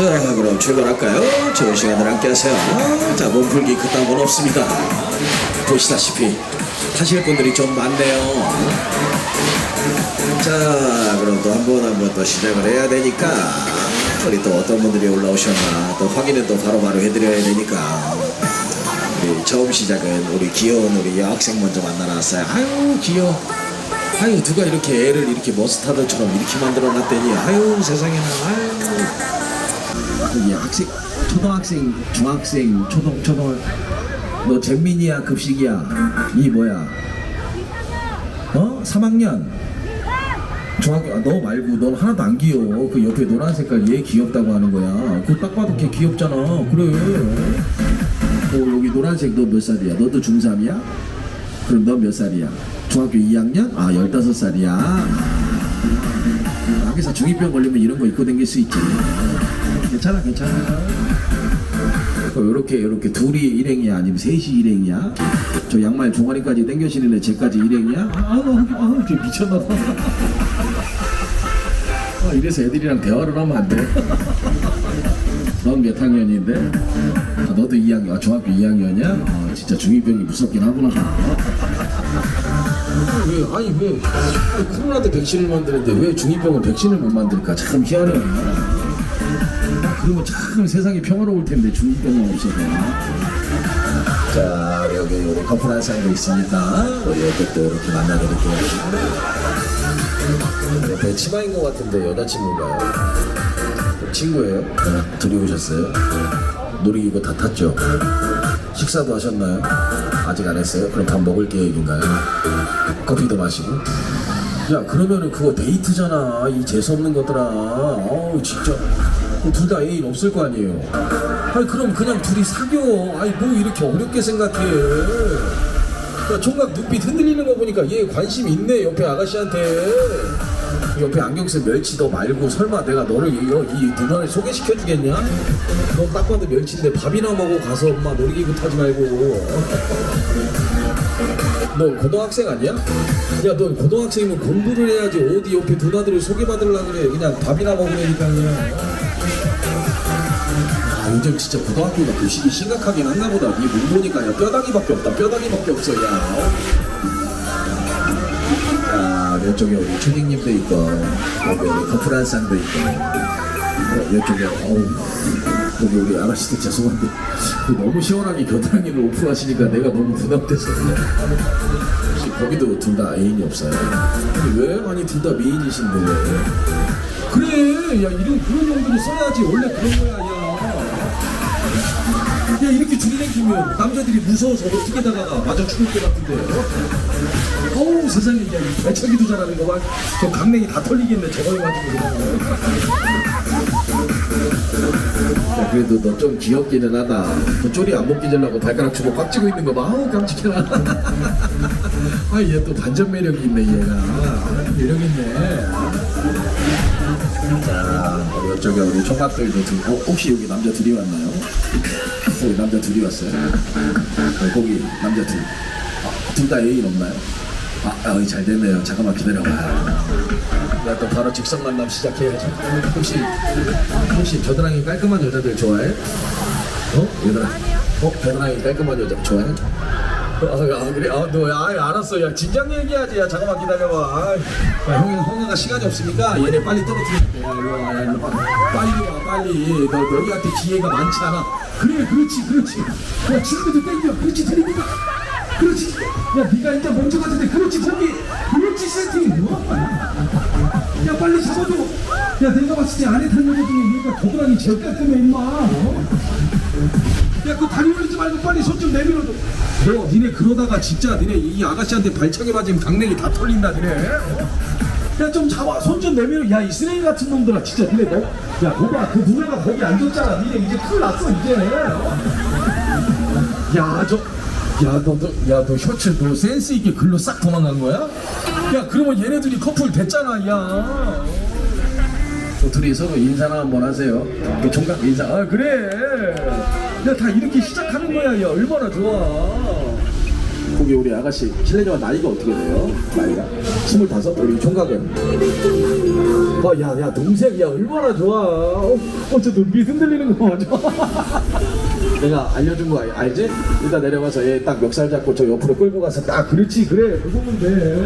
자 그럼 출발할까요? 좋은 시간을 함께 하세요. 자 몸풀기 그딴 건 없습니다. 보시다시피 하실 분들이 좀 많네요. 자 그럼 또 한 번 한번또 시작을 해야 되니까 우리 또 어떤 분들이 올라오셨나 또 확인은 또 바로 바로 해드려야 되니까. 우리 처음 시작은 우리 귀여운 우리 여학생 먼저 만나놨어요. 아유 귀여워. 아유 누가 이렇게 애를 이렇게 머스타드처럼 이렇게 만들어 놨더니. 아유 세상에나. 아유 여기 학생 초등학생 중학생 초등 초등 너 잼민이야 급식이야. 이 뭐야? 어? 3학년? 중학교 아, 너 말고 넌 하나도 안 귀여워. 그 옆에 노란 색깔 얘 귀엽다고 하는 거야. 그거 딱 봐도 걔 귀엽잖아. 그래. 어 여기 노란색 너 몇 살이야? 너도 중3이야? 그럼 너 몇 살이야? 중학교 2학년? 아 15살이야. 여기서 중2병 걸리면 이런 거 입고 다닐 수 있지 괜찮아 괜찮아. 요렇게 요렇게 둘이 일행이야? 아니면 셋이 일행이야? 저 양말 종아리까지 당겨시는 애 쟤까지 일행이야? 아아아 쟤 미쳤나 봐. 아, 이래서 애들이랑 대화를 하면 안돼? 넌 몇 학년인데? 아, 너도 2학년, 아, 중학교 2학년이야? 아, 진짜 중2병이 무섭긴 하구나. 왜 아니 왜? 코로나 때 백신을 만드는데 왜 중2병은 백신을 못 만들까? 참 희한해. 아, 그러면 참 세상이 평화로울 텐데 중2병만 없어서 자 여기 우리 커플 한 쌍도 있으니까 우리 이것도 이렇게 만나드릴게요 옆에 치마인 것 같은데 여자친구인가요? 친구예요? 네, 둘이 오셨어요? 놀이기구 다 탔죠? 식사도 하셨나요? 아직 안 했어요? 그럼 밥 먹을 계획인가요? 커피도 마시고? 야 그러면은 그거 데이트잖아 이 재수없는 것들아 어우 진짜 둘 다 애인 없을 거 아니에요 아니 그럼 그냥 둘이 사겨 아니 뭐 이렇게 어렵게 생각해 야 총각 눈빛 흔들리는 거 보니까 얘 관심 있네 옆에 아가씨한테 옆에 안경 쓴 멸치 너 말고 설마 내가 너를 이, 이 누나를 소개시켜 주겠냐? 너 딱 봐도 멸치인데 밥이나 먹어 가서 엄마 놀이기구 타지 말고 너 고등학생 아니야? 야, 너 고등학생이면 공부를 해야지 어디 옆에 누나들을 소개받으려고 그래. 그냥 밥이나 먹으니까 그냥. 아, 요즘 진짜 고등학교가 교식이 심각하긴 한가 보다. 니몸 보니까 야, 뼈다귀밖에 없다. 뼈다귀밖에 없어, 야. 자, 이쪽에 우리 초딩님도 있고, 여기 우리 커플 한 쌍도 있고, 어, 이쪽에, 어우, 여기 우리 아가씨들 죄송한데, 그 너무 시원하게 겨드랑이를 오픈하시니까 내가 너무 부담돼서. 거기도 둘 다 애인이 없어요? 근데 왜? 아니, 둘 다 미인이신데 왜? 그래! 야, 이런, 그런 용도로 써야지. 원래 그런 거야, 야. 야, 이렇게 줄이랭키면 남자들이 무서워서 어떻게 다가가? 맞아 죽을 것 같은데. 어? 어우 세상에 야, 이 배척이도 잘하는 거 봐. 저 강냉이 다 털리겠네 저거 해가지고 그냥. 야 그래도 너 좀 귀엽기는 하다. 너 쪼리 안 전라고 발가락 주먹 꽉 쥐고 있는 거 봐. 아우 깜찍해라. 아 얘 또 반전 매력이 있네 얘가. 아, 매력 있네. 자 이쪽에 우리 총각들도 들고 혹시 여기 남자 둘이 왔나요? 여기 남자 둘이 왔어요. 네, 거기 남자 둘. 아, 둘다 애인 없나요? 아, 아, 잘 됐네요. 잠깐만 기다려봐. 나 또 바로 직선 만남 시작해야지. 혹시, 혹시 겨드랑이 깔끔한 여자들 좋아해? 어? 여드랑이. 어? 겨드랑이 깔끔한 여자 좋아해? 어, 아, 아, 그래? 아, 너, 아, 알았어. 야, 진작 얘기하지. 야, 잠깐만 기다려봐. 아, 야, 형이, 형아가 시간이 없으니까 얘네 빨리 와. 빨리 와, 빨리. 너, 너희한테 기회가 많지 않아. 그래, 그렇지, 그렇지. 야, 친구들 땡겨. 그렇지, 드립니다. 그렇지. 야, 네가 이제 먼저 갔는데 그렇지, 거기. 그렇지, 세팅. 어? 야, 빨리 잡아줘. 야, 내가 봤을 때 안에 탄 여자 중에 얘가 겨드랑이 제일 깔끔해, 임마. 어? 야, 그 다리 올리지 말고 빨리 손 좀 내밀어줘. 너, 니네 그러다가 진짜 니네 이 아가씨한테 발차기 맞으면 강냉이 다 털린다, 니네. 어? 야, 좀 잡아. 손 좀 내밀어. 야, 이 쓰레기 같은 놈들아. 진짜 니네 너. 야, 봐봐. 그 누나가 거기 앉았잖아. 니네 이제 큰일 났어, 이제. 어? 야, 저. 야, 너, 너, 야, 너 셔츠 너 센스 있게 글로 싹 도망간 거야? 야, 그러면 얘네들이 커플 됐잖아, 야. 또 둘이 서로 인사나 한번 하세요. 그 총각 인사. 아, 그래. 야, 다 이렇게 시작하는 거야, 야. 얼마나 좋아. 거기 우리 아가씨 실례지만 나이가 어떻게 돼요? 나이가? 스물다섯? 우리 총각은? 어, 야, 야, 동생, 야, 얼마나 좋아. 어, 어, 저 눈빛 흔들리는 거 맞아? 내가 알려준 거 알- 알지? 일단 내려가서 얘 딱 멱살 잡고 저 옆으로 끌고 가서 딱, 그렇지, 그래. 그거면 돼.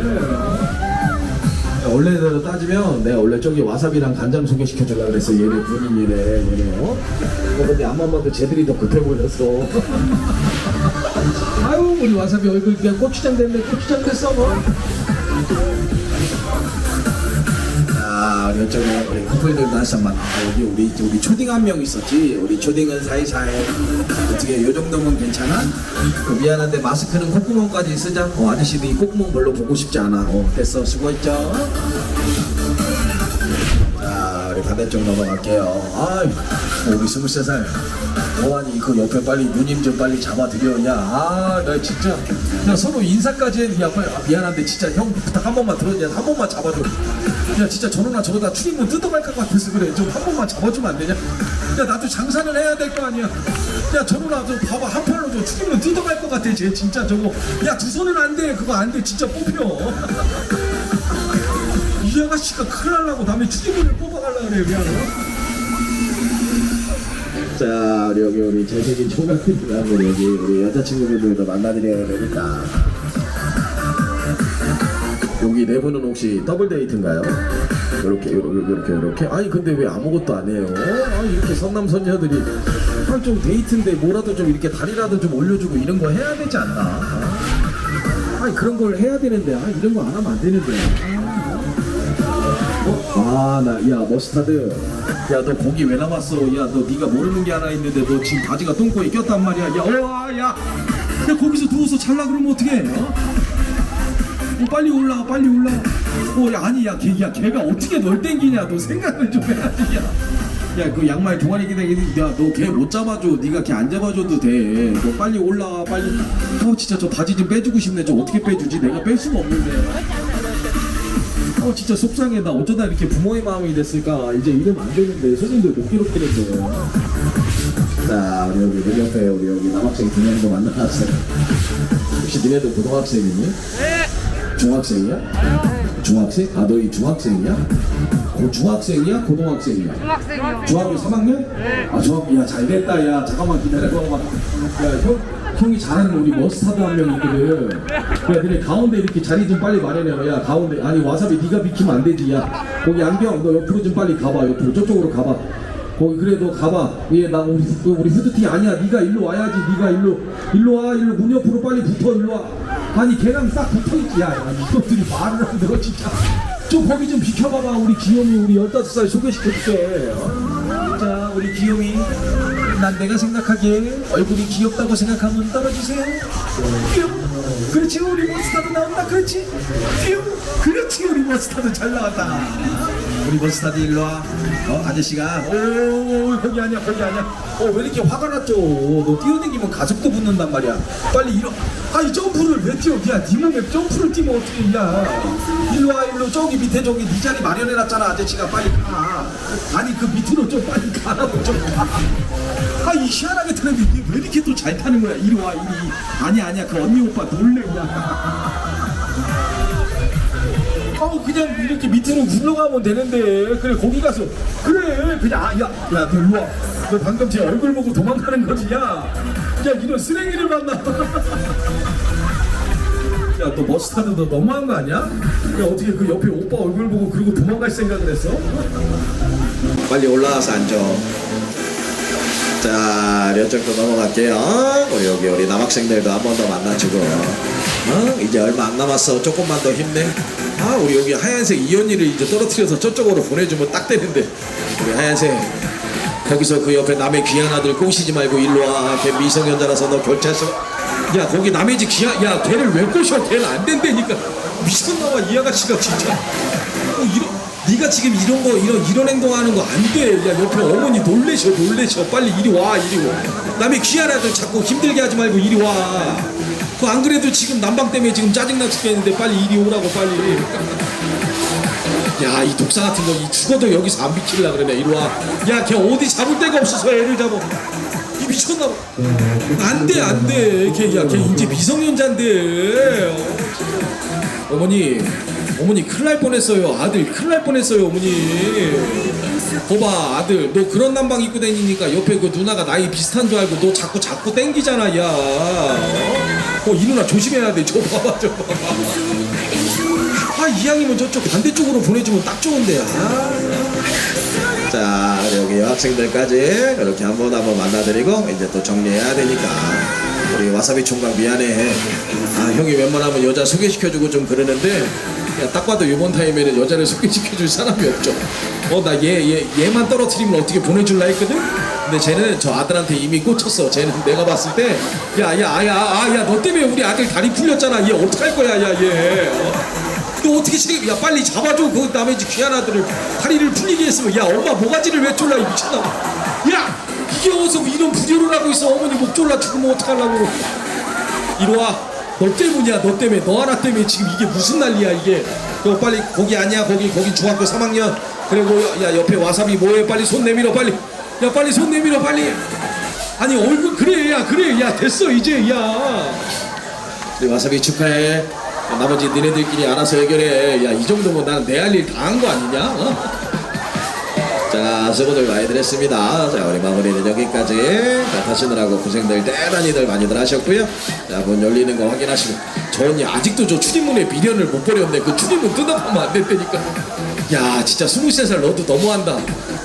야, 원래대로 따지면 내가 원래 저기 와사비랑 간장 소개시켜주려고 그랬어. 얘네 군인이래, 얘네, 어? 어, 근데 앞만 봐도 쟤들이 더 급해 보였어. 아유, 우리 와사비 얼굴 그냥 고추장 됐네, 고추장 됐어, 뭐. 아, 저기 우리 커플들도 한쌈만 아, 여기 우리 우리 초딩 한 명 있었지. 우리 초딩은 사이사이 어떻게 요 정도면 괜찮아? 그 미안한데 마스크는 콧구멍까지 쓰자. 어, 아저씨도 이 콧구멍 별로 보고 싶지 않아. 어, 됐어, 수고했죠. 자, 우리 반대쪽 넘어갈게요. 아이, 우리 23살. 뭐하니, 그 옆에 빨리 누님 좀 빨리 잡아드려. 야, 아, 나 진짜. 야, 서로 인사까지 해. 야, 빨리, 아, 미안한데 진짜 형 부탁 한 번만 들어야 한 번만 잡아줘. 야, 진짜 저러나 저러다 출입문 뜯어갈 것 같아서 그래. 좀 한 번만 잡아주면 안 되냐? 야, 나도 장사를 해야 될 거 아니야. 야, 저러나 저 봐봐. 한 팔로 저 출입문 뜯어갈 것 같아. 쟤 진짜 저거. 야, 두 손은 안 돼. 그거 안 돼. 진짜 뽑혀. 이 아가씨가 큰일 날라고 남의 추리물을 뽑아가려고 그래 미안해 자 우리 여기 우리 잘생긴 총각들이랑 우리 여기 우리 여자친구분들도 만나드려야 되니까 여기 네 분은 혹시 더블 데이트인가요? 이렇게 이렇게 이렇게 아니 근데 왜 아무것도 안 해요? 아니 이렇게 선남 선녀들이 아, 좀 데이트인데 뭐라도 좀 이렇게 다리라도 좀 올려주고 이런 거 해야 되지 않나? 아니 그런 걸 해야 되는데 아 이런 거 안 하면 안 되는데 아, 나, 야, 머스타드. 야, 너 거기 왜 나왔어? 야, 너 네가 모르는 게 하나 있는데 너 지금 바지가 똥꼬에 꼈단 말이야. 야, 와, 야. 야, 거기서 누워서 잘라 그러면 어떡해? 어? 어, 빨리 올라와, 빨리 올라와. 어, 야, 아니, 야, 걔, 야, 걔가 어떻게 널 땡기냐? 너 생각을 좀 해야지, 야. 야, 그 양말 동아리 기대 야, 너 걔 못 잡아줘. 네가 걔 안 잡아줘도 돼. 너 빨리 올라와, 빨리. 어, 진짜 저 바지 좀 빼주고 싶네. 저 어떻게 빼주지? 내가 뺄 수가 없는데. 어 진짜 속상해 나 어쩌다 이렇게 부모의 마음이 됐을까 이제 이러면 안 되는데 손님들 못 괴롭히는데 자 우리 여기 우리 옆에 우리 여기 남학생 두 명도 만나놨어요 혹시 니네들 고등학생이니? 네 중학생이야? 중학생? 아 너희 중학생이야? 고 중학생이야? 고등학생이야? 중학생이요. 중학교 3학년? 네. 아 중학교 야잘 됐다 야 잠깐만 기다려봐 야형 형이 잘하는 우리 머스타드 한 명 있거든 야 너네 가운데 이렇게 자리 좀 빨리 마련해봐. 야 가운데. 아니 와사비 네가 비키면 안 되지 야. 거기 안경 너 옆으로 좀 빨리 가봐. 옆으로 저쪽으로 가봐. 거기 그래 너 가봐. 얘 나 우리 너 우리 후드티 아니야. 네가 일로 와야지 네가 일로. 일로 와 일로 문 옆으로 빨리 붙어 일로 와. 아니 걔랑 싹 붙어 있지 야, 야 이것들이 말을 하너 진짜. 좀 거기 좀 비켜봐봐. 우리 귀요미 우리 15살 소개시켜줄게. 어? 자 우리 귀요미 난 내가 생각하기에 얼굴이 귀엽다고 생각하면 떨어지세요. 뿅! 그렇지 우리 머스타드 나온다 그렇지. 뿅! 그렇지 우리 머스타드 잘 나왔다 우리 머스타드 일로 와. 어, 아저씨가. 오 거기 아니야 거기 아니야. 어 왜 이렇게 화가 났죠? 너 뛰어다니면 가속도 붙는단 말이야. 빨리 일어 아 이 점프를 왜 뛰어? 야 네 몸에 점프를 뛰면 어떻게 야? 일로 와 일로. 저기 밑에 저기 네 자리 마련해놨잖아 아저씨가. 빨리 가. 아니 그 밑으로 좀 빨리 가라고 좀 가 아 이 희한하게 타는데 왜 이렇게 또 잘 타는 거야? 이리 와 이리. 아니야 아니야. 그 언니 오빠 놀래 그냥 어 그냥 이렇게 밑으로 굴러가면 되는데 그래 거기 가서 그래 그냥 아 야야너 일로 와너 방금 제 얼굴 보고 도망가는 거지 야야 이런 쓰레기를 만나 야너 머스타드 너 너무한 거 아니야? 야 어떻게 그 옆에 오빠 얼굴 보고 그러고 도망갈 생각을 했어? 빨리 올라와서 앉아 자, 이쪽도 넘어갈게요. 우리 여기 우리 남학생들도 한 번 더 만나주고. 어? 이제 얼마 안 남았어. 조금만 더 힘내. 아, 우리 여기 하얀색 이현이를 이제 떨어뜨려서 저쪽으로 보내주면 딱 되는데. 우리 하얀색. 거기서 그 옆에 남의 귀한 아들 꼬시지 말고 일로 와. 걔 미성년자라서 너 경찰서. 야, 거기 남의 집 귀한, 야, 걔를 왜 꼬셔? 걔는 안 된다니까. 미쳤나봐, 이 아가씨가 진짜. 어, 이런. 네가 지금 이런 거 이런 이런 행동하는 거 안 돼. 야 옆에 어머니 놀래셔 놀래셔. 빨리 이리 와 이리 와. 남의 귀한 아들 자꾸 힘들게 하지 말고 이리 와. 그 안 그래도 지금 난방 때문에 지금 짜증나 죽겠는데 빨리 이리 오라고 빨리. 야 이 독사 같은 거 이 죽어도 여기서 안 비킬라 그러네 이리 와. 야 걔 어디 잡을 데가 없어서 애를 잡아. 이 미쳤나 봐. 안돼 안돼 걔야 걔 이제 미성년자인데 어. 어머니 어머니 큰일 날 뻔했어요 아들 큰일 날 뻔했어요 어머니 거봐 아들 너 그런 난방 입고 다니니까 옆에 그 누나가 나이 비슷한 줄 알고 너 자꾸 자꾸 땡기잖아 야 어 이 누나 조심해야 돼 저 봐봐 저 봐봐. 아 이왕이면 저쪽 반대쪽으로 보내주면 딱 좋은데 아. 자 여기 여학생들까지 이렇게 한번 한번 만나드리고 이제 또 정리해야 되니까. 우리 와사비 총각 미안해. 아 형이 웬만하면 여자 소개시켜주고 좀 그러는데 야, 딱 봐도 이번 타임에는 여자를 소개시켜줄 사람이 없죠. 어 나 얘 얘 얘만 떨어뜨리면 어떻게 보내줄라 했거든 근데 쟤는 저 아들한테 이미 꽂혔어. 쟤는 내가 봤을 때 야 야 아 야 아 야 너 때문에 우리 아들 다리 풀렸잖아. 얘 어떡할 거야 야 얘. 너 어떻게 책임? 야 빨리 잡아줘. 그 남의 집 귀한 아들을 다리를 풀리게 했으면. 야 엄마 모가지를 왜 졸라 이 미쳤나 야 이게 어디서 이런 부려를 하고 있어 어머니 목 졸라 죽으면 어떡하려고. 이리 와 너 때문이야 너 때문에. 너 하나 때문에 지금 이게 무슨 난리야 이게. 너 빨리 거기 아니야 거기. 거기 중학교 3학년. 그리고 야 옆에 와사비 뭐해? 빨리 손 내밀어 빨리 야 빨리 손 내밀어 빨리 아니 얼굴 그래 야 그래 야 됐어 이제 야 우리 와사비 축하해. 야, 나머지 니네들끼리 알아서 해결해. 야, 이 정도면 나는 내 할 일 다 한 거 아니냐? 어? 자, 수고들 많이들 했습니다. 자, 우리 마무리는 여기까지. 자, 타시느라고 고생들 대단히들 많이들 하셨고요. 자, 문 열리는 거 확인하시고. 저 언니 아직도 저 출입문에 미련을 못 버렸네. 그 출입문 뜯어보면 안 됐다니까. 야, 진짜 23살 너도 너무한다.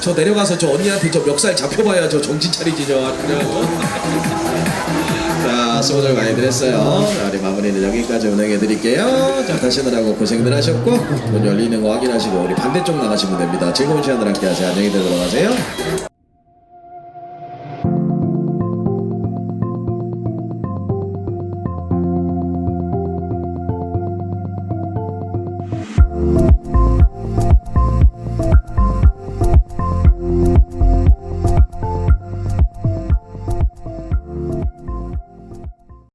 저 내려가서 저 언니한테 저 멱살 잡혀봐야 저 정신 차리지, 저. 그래. 자, 수고들 많이들 했어요. 자, 우리 마무리는 여기까지 운행해 드릴게요. 자, 타시느라고 고생들 하셨고, 문 열리는 거 확인하시고, 우리 반대쪽 나가시면 됩니다. 즐거운 시간들 함께 하세요. 안녕히 들어가세요.